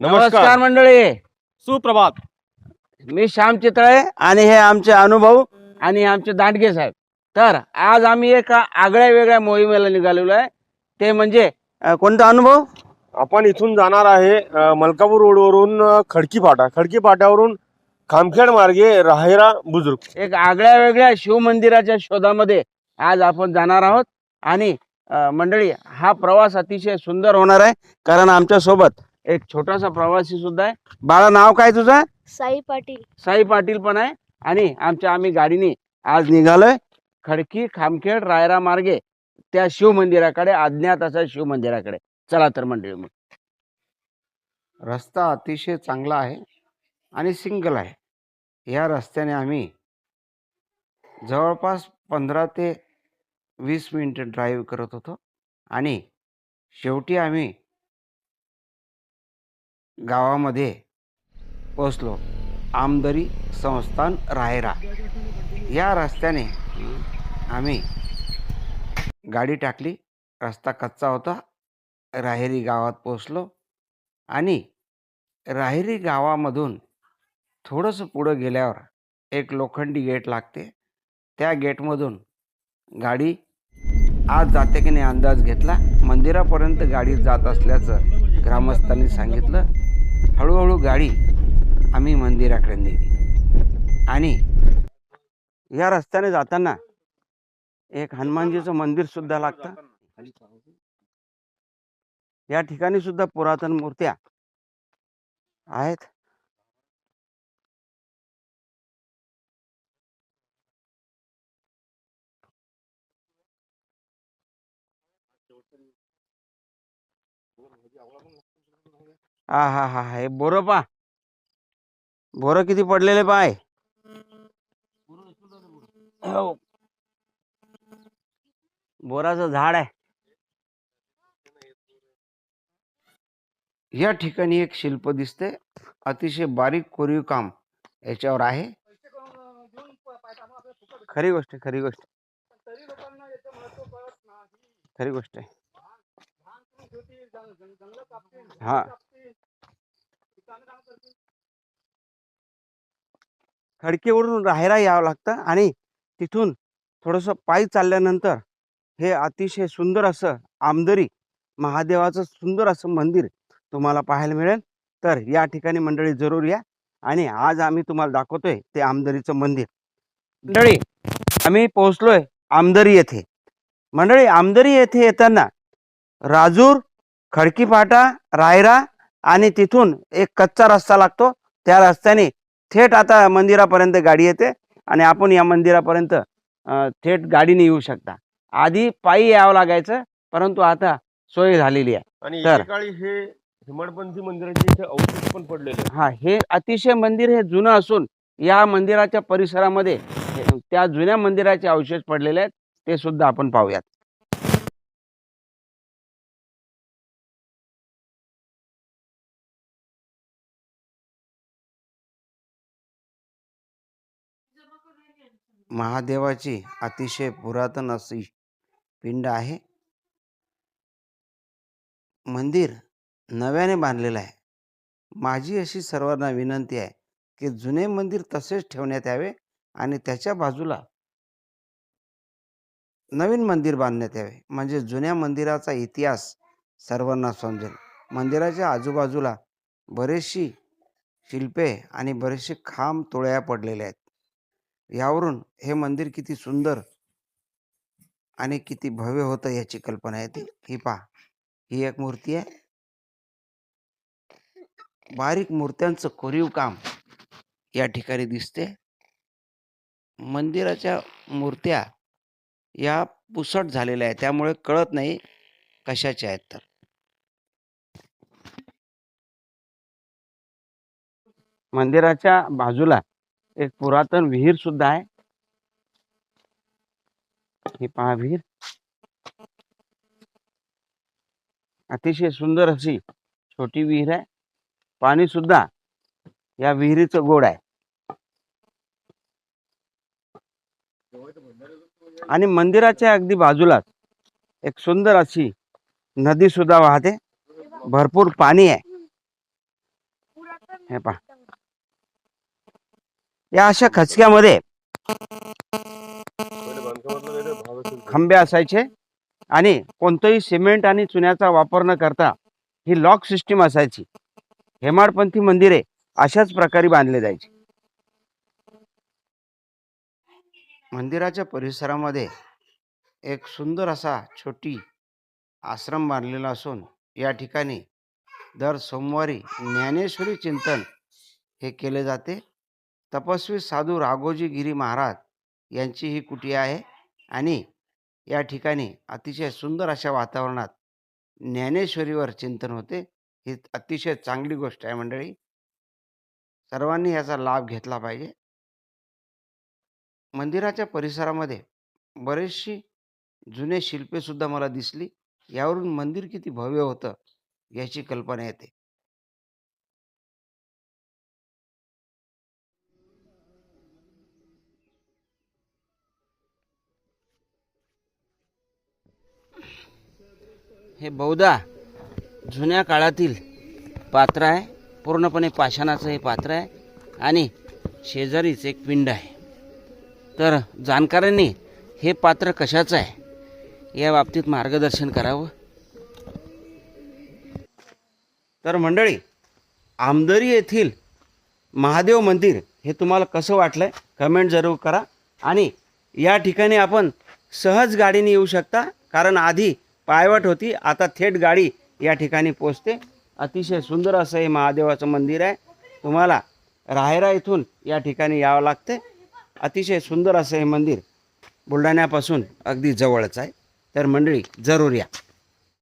नमस्कार. मंडळी. सुप्रभात. मी श्याम चितळे आणि हे आमचे अनुभव आणि आमचे दांडगे साहेब. तर आज आम्ही एका आगळ्या वेगळ्या मोहिमेला निघालेलो आहे. ते म्हणजे अं, कोणता अनुभव? आपण इथून जाणार आहे अ, मलकापूर रोडवरून अ, खडकी फाटा खडकी फाट्यावरून खामखेड मार्गे राहेरा बुजुर्ग. एक आगळ्या वेगळ्या शिवमंदिराच्या शोधामध्ये आज आपण जाणार आहोत. आणि अं, मंडळी हा प्रवास अतिशय सुंदर होणार आहे कारण आमच्यासोबत एक छोटासा प्रवासी सुद्धा आहे. बाळा नाव काय तुझं? साई पाटील. साई पाटील पण आहे. आणि आमच्या आम्ही गाडीने आज निघालोय खडकी खामखेड रायरा मार्गे. त्या शिवमंदिराकडे अज्ञात अशा शिवमंदिराकडे चला तर मंडळी मग. रस्ता अतिशय चांगला आहे आणि सिंगल आहे. या रस्त्याने आम्ही जवळपास पंधरा ते वीस मिनिटं ड्राईव्ह करत होतो. आणि शेवटी आम्ही गावामध्ये पोचलो आमदरी संस्थान रायरा. या रस्त्याने आम्ही गाडी टाकली. रस्ता कच्चा होता. राहेरी गावात पोचलो आणि राहेरी गावामधून थोडंसं पुढं गेल्यावर एक लोखंडी गेट लागते. त्या गेटमधून गाडी आज जाते की नाही अंदाज घेतला. मंदिरापर्यंत गाडी जात असल्याचं ग्रामस्थांनी सांगितलं. गाडी आम्ही मंदिराकडे नेली. आणि या रस्त्याने जाताना एक हनुमानजीचं मंदिर सुद्धा लागतं. या ठिकाणी सुद्धा पुरातन मूर्त्या आहेत. हा हा हा हे बोरं पा बोरं किती पडलेले पाय. हो. बोराचं झाड आहे. या ठिकाणी एक शिल्प दिसते. अतिशय बारीक कोरीव काम याच्यावर आहे. खरी गोष्ट आहे, खरी गोष्ट खरी गोष्ट आहे. हा. खडकीवरून राहायला यावं लागतं आणि तिथून थोडंसं पायी चालल्यानंतर हे अतिशय सुंदर असं आमदरी महादेवाचं सुंदर असं मंदिर तुम्हाला पाहायला मिळेल. तर या ठिकाणी मंडळी जरूर या आणि आज आम्ही तुम्हाला दाखवतोय ते आमदरीचं मंदिर. मंडळी आम्ही पोहोचलोय आमदरी येथे. मंडळी आमदरी येथे येताना राजूर खडकी फाटा रायरा आणि तिथून एक कच्चा रस्ता लागतो. त्या रस्त्याने थेट आता मंदिरापर्यंत गाडी येते आणि आपण या मंदिरापर्यंत थेट गाडीने येऊ शकता. आधी पायी यावं लागायचं परंतु आता सोय झालेली आहे. आणि हे हिमडपंथी मंदिराचे इथे अवशेष पण पडलेले. हा हे अतिशय मंदिर हे जुनं असून या मंदिराच्या परिसरामध्ये त्या जुन्या मंदिराचे अवशेष पडलेले आहेत ते सुद्धा आपण पाहूयात. महादेवाची अतिशय पुरातन अशी पिंड आहे. मंदिर नव्याने बांधलेलं आहे. माझी अशी सर्वांना विनंती आहे की जुने मंदिर तसेच ठेवण्यात यावे आणि त्याच्या बाजूला नवीन मंदिर बांधण्यात यावे. म्हणजे जुन्या मंदिराचा इतिहास सर्वांना समजेल. मंदिराच्या आजूबाजूला बरेचशी शिल्पे आणि बरेचसे खांब तोळ्या पडलेल्या आहेत. यावरून हे मंदिर किती सुंदर आणि किती भव्य होतं याची कल्पना येते. ही पहा. ही एक मूर्ती आहे. बारीक मूर्त्यांचं कोरीव काम या ठिकाणी दिसते. मंदिराच्या मूर्त्या या पुसट झालेल्या आहेत. त्यामुळे कळत नाही कशाच्या आहेत तर. मंदिराच्या बाजूला एक पुरातन विहीर सुद्धा आहे. ही पहा विहीर. अतिशय सुंदर अशी छोटी विहीर आहे. पाणी सुद्धा या विहिरीच गोड आहे. आणि मंदिराच्या अगदी बाजूलाच एक सुंदर अशी नदी सुद्धा वाहते. भरपूर पाणी आहे. हे पहा. या अशा खचक्यामध्ये खंबे असायचे आणि कोणतंही सिमेंट आणि चुन्याचा वापर न करता ही लॉक सिस्टीम असायची. हेमाडपंथी मंदिरे अशाच प्रकारे बांधले जायचे. मंदिराच्या परिसरामध्ये एक सुंदर असा छोटी आश्रम बांधलेला असून या ठिकाणी दर सोमवारी ज्ञानेश्वरी चिंतन हे केले जाते. तपस्वी साधू राघोजी गिरी महाराज यांची ही कुटी आहे आणि या ठिकाणी अतिशय सुंदर अशा वातावरणात ज्ञानेश्वरीवर चिंतन होते. ही अतिशय चांगली गोष्ट आहे मंडळी. सर्वांनी याचा लाभ घेतला पाहिजे. मंदिराच्या परिसरामध्ये बरीचशी जुने शिल्पेसुद्धा मला दिसली. यावरून मंदिर किती भव्य होतं याची कल्पना येते. हे बहुधा जुन्या काळातील पात्र आहे. पूर्णपणे पाषाणाचं हे पात्र आहे. आणि शेजारीच एक पिंड आहे. तर जाणकारांनी हे पात्र कशाचं आहे? या बाबतीत मार्गदर्शन करावं. तर मंडळी आमदरी येथील महादेव मंदिर हे तुम्हाला कसं वाटलं कमेंट जरूर करा. आणि या ठिकाणी आपण सहज गाडीने येऊ शकता. कारण आधी पायवट होती. आता थेट गाडी या ठिकाणी पोचते. अतिशय सुंदर असं हे महादेवाचं मंदिर आहे. तुम्हाला राहेरा इथून या ठिकाणी यावं लागते. अतिशय सुंदर असं हे मंदिर बुलढाण्यापासून अगदी जवळच आहे. तर मंडळी जरूर या.